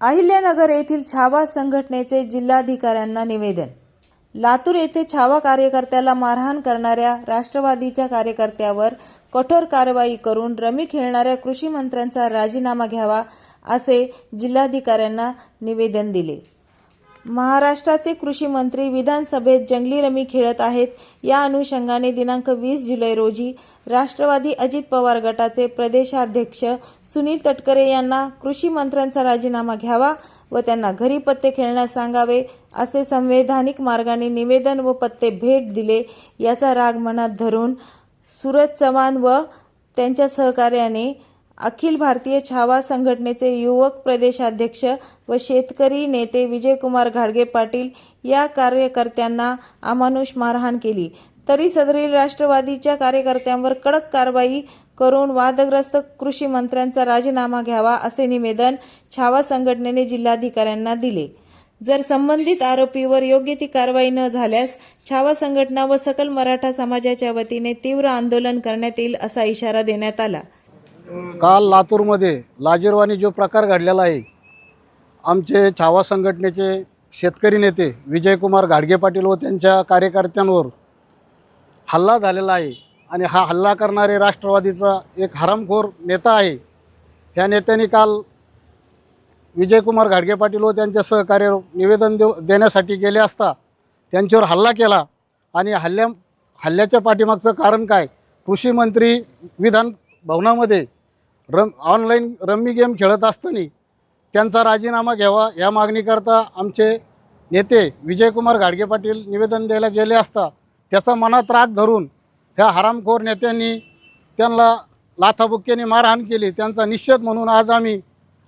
अहिल्यानगर येथील छावा संघटनेचे जिल्हाधिकाऱ्यांना निवेदन. लातूर येथे छावा कार्यकर्त्याला मारहाण करणाऱ्या राष्ट्रवादीच्या कार्यकर्त्यावर कठोर कारवाई करून रमी खेळणाऱ्या कृषी मंत्र्यांचा राजीनामा घ्यावा असे जिल्हाधिकाऱ्यांना निवेदन दिले. महाराष्ट्राचे कृषी मंत्री विधानसभेत जंगली रमी खेळत आहेत. या अनुषंगाने दिनांक वीस जुलै रोजी राष्ट्रवादी अजित पवार गटाचे प्रदेशाध्यक्ष सुनील तटकरे यांना कृषी मंत्र्यांचा राजीनामा घ्यावा व त्यांना घरी पत्ते खेळण्यास सांगावे असे संवैधानिक मार्गाने निवेदन व पत्ते भेट दिले याचा राग मनात धरून सूरज चव्हाण व त्यांच्या सहकार्याने अखिल भारतीय छावा संघटनेचे युवक प्रदेशाध्यक्ष व शेतकरी नेते विजयकुमार घाडगे पाटील या कार्यकर्त्यांना अमानुष मारहाण केली. तरी सदरील राष्ट्रवादीच्या कार्यकर्त्यांवर कडक कारवाई करून वादग्रस्त कृषी मंत्र्यांचा राजीनामा घ्यावा असे निवेदन छावा संघटनेने जिल्हाधिकाऱ्यांना दिले. जर संबंधित आरोपीवर योग्य ती कारवाई न झाल्यास छावा संघटना व सकल मराठा समाजाच्या वतीने तीव्र आंदोलन करण्यात येईल असा इशारा देण्यात आला. काल लातूरमध्ये लाजीरवाणी जो प्रकार घडलेला आहे आमचे छावा संघटनेचे शेतकरी नेते विजयकुमार घाडगे पाटील व त्यांच्या कार्यकर्त्यांवर हल्ला झालेला आहे आणि हा हल्ला करणारे राष्ट्रवादीचा एक हरामखोर नेता आहे. ह्या नेत्यांनी काल विजयकुमार घाडगे पाटील व त्यांच्या सहकार्य निवेदन देऊ देण्यासाठी गेले असता त्यांच्यावर हल्ला केला. आणि हल्ल्या हल्ल्याच्या पाठीमागचं कारण काय? कृषी मंत्री विधान भवनामध्ये रम ऑनलाईन रम्मी गेम खेळत असताना त्यांचा राजीनामा घ्यावा या मागणीकरता आमचे नेते विजयकुमार घाडगे पाटील निवेदन द्यायला गेले असता त्याचा मनात राग धरून ह्या हरामखोर नेत्यांनी त्यांना लाथाबुक्क्याने मारहाण केली. त्यांचा निषेध म्हणून आज आम्ही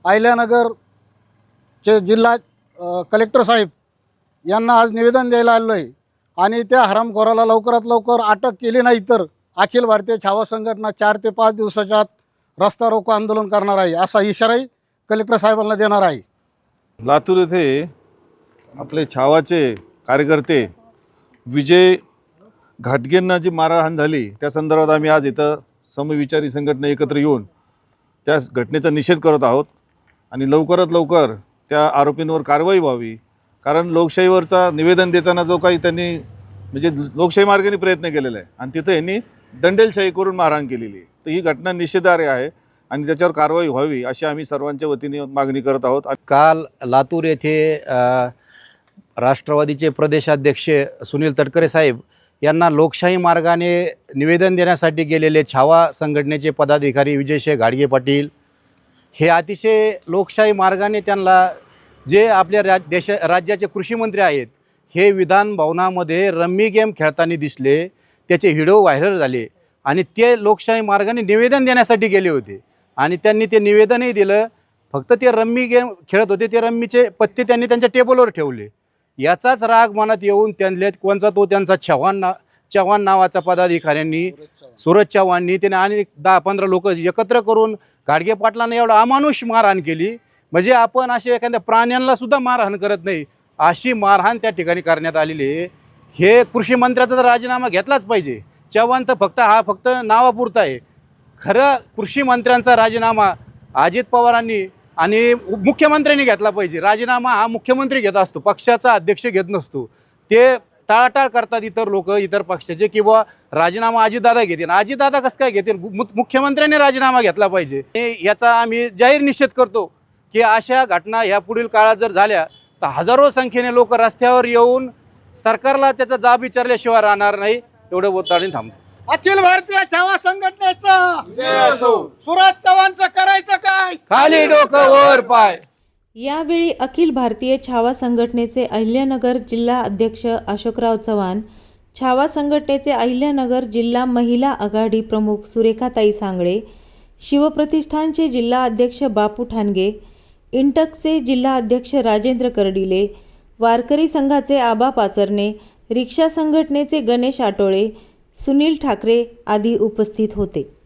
आयल्यानगरचे जिल्हा कलेक्टर साहेब यांना आज निवेदन द्यायला आलो आहे. आणि त्या हरामखोराला लवकरात लवकर अटक केली नाही तर अखिल भारतीय छावा संघटना चार ते पाच दिवसाच्या आत रस्ता रोको आंदोलन करणार आहे असा इशाराही कलेक्टर साहेबांना देणार आहे. लातूर येथे आपले छावाचे कार्यकर्ते विजय घाटगेंना जी मारहाण झाली त्या संदर्भात आम्ही आज इथं समविचारी संघटना एकत्र येऊन त्या घटनेचा निषेध करत आहोत आणि लवकरात लवकर त्या आरोपींवर कारवाई व्हावी. कारण लोकशाहीवरचा निवेदन देताना जो काही त्यांनी म्हणजे लोकशाही मार्गाने प्रयत्न केलेला आहे आणि तिथं यांनी दंडेलशाही करून मारहाण केलेली आहे. तर ही घटना निषेधार्ह आहे आणि त्याच्यावर कारवाई व्हावी अशी आम्ही सर्वांच्या वतीने मागणी करत आहोत. काल लातूर येथे राष्ट्रवादीचे प्रदेशाध्यक्ष सुनील तटकरे साहेब यांना लोकशाही मार्गाने निवेदन देण्यासाठी गेलेले छावा संघटनेचे पदाधिकारी विजयशे घाडगे पाटील हे अतिशय लोकशाही मार्गाने त्यांना जे आपल्या राज देश राज्याचे कृषीमंत्री आहेत हे विधान भवनामध्ये रम्मी गेम खेळताना दिसले त्याचे व्हिडिओ व्हायरल झाले. आणि ते लोकशाही मार्गाने निवेदन देण्यासाठी गेले होते. आणि त्यांनी ते निवेदनही दिलं. फक्त ते रम्मी गेम खेळत होते. ते रम्मीचे पत्ते त्यांनी त्यांच्या टेबलवर ठेवले. याचाच राग मनात येऊन त्यांल्या कोणचा तो त्यांचा चव्हाण ना चव्हाण नावाचा पदाधिकाऱ्यांनी सूरज चव्हाणनी त्याने आणि दहा पंधरा लोक एकत्र करून गाडगे पाटलांना एवढं अमानुष मारहाण केली. म्हणजे आपण असे एखाद्या प्राण्यांना सुद्धा मारहाण करत नाही. अशी मारहाण त्या ठिकाणी करण्यात आलेली आहे. हे कृषी मंत्र्याचा तर राजीनामा घेतलाच पाहिजे. चव्हाण तर फक्त हा फक्त नावापुरता आहे. खरं कृषी मंत्र्यांचा राजीनामा अजित पवारांनी आणि मुख्यमंत्र्यांनी घेतला पाहिजे. राजीनामा हा मुख्यमंत्री घेत असतो पक्षाचा अध्यक्ष घेत नसतो. ते टाळाटाळ करतात इतर लोक इतर पक्षाचे किंवा राजीनामा अजितदादा घेतील. अजितदादा कसं काय घेतील? मु- मुख्यमंत्र्यांनी राजीनामा घेतला पाहिजे. याचा आम्ही जाहीर निषेध करतो की अशा घटना ह्या पुढील काळात जर झाल्या तर हजारो संख्येने लोक रस्त्यावर येऊन सरकारला त्याचा जाब विचारल्याशिवाय राहणार नाही. तेवढं बोलताना थांबतो. अखिल भारतीय छावा संघटनेचा. सुरज चव्हाणचं करायचं काय? खाली डोकं वर पाय. यावेळी अखिल भारतीय छावा संघटनेचे अहिल्यानगर जिल्हा अध्यक्ष अशोकराव चव्हाण छावा संघटनेचे अहिल्यानगर जिल्हा महिला आघाडी प्रमुख सुरेखाताई सांगळे शिवप्रतिष्ठानचे जिल्हा अध्यक्ष बापू ठाणगे इंटकचे जिल्हा अध्यक्ष राजेंद्र कर्डिले वारकरी संघाचे आबा पाचरणे रिक्षा संघटनेचे गणेश आटोळे सुनील ठाकरे आदी उपस्थित होते.